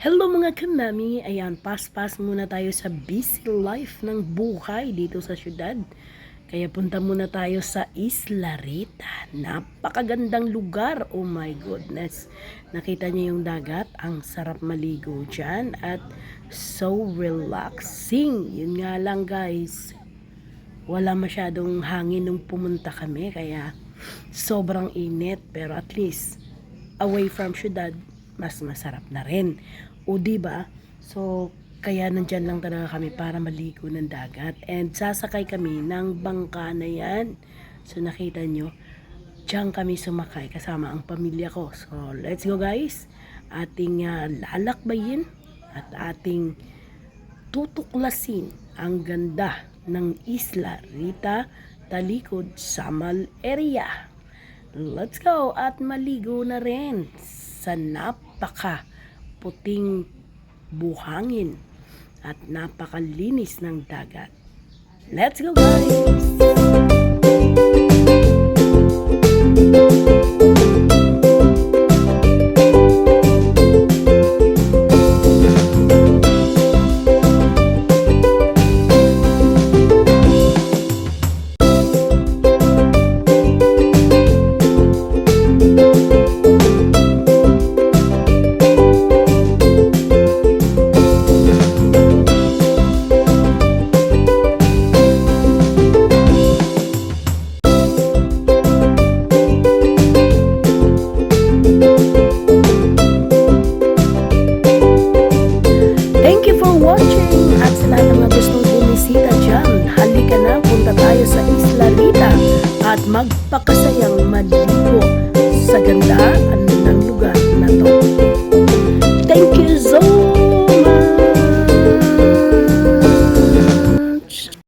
Hello mga kanami, ayan, pas-pas muna tayo sa busy life ng buhay dito sa syudad. Kaya punta muna tayo sa Isla Rita. Napakagandang lugar, oh my goodness. Nakita niyo yung dagat, ang sarap maligo dyan at so relaxing. Yun nga lang guys, wala masyadong hangin nung pumunta kami kaya sobrang init pero at least away from syudad mas masarap na rin. O di ba? So kaya nandyan lang talaga kami para maligo ng dagat and sasakay kami ng bangka na yan. So nakita nyo, diyan kami sumakay kasama ang pamilya ko. So let's go guys. Ating ah, lalakbayin at ating tutuklasin ang ganda ng Isla Rita Talikod Samal area. Let's go at maligo na rin sa napaka puting buhangin at napakalinis ng dagat. Let's go guys! Halika na, punta tayo sa Isla Rita at magpakasayang maligo sa gandaan ng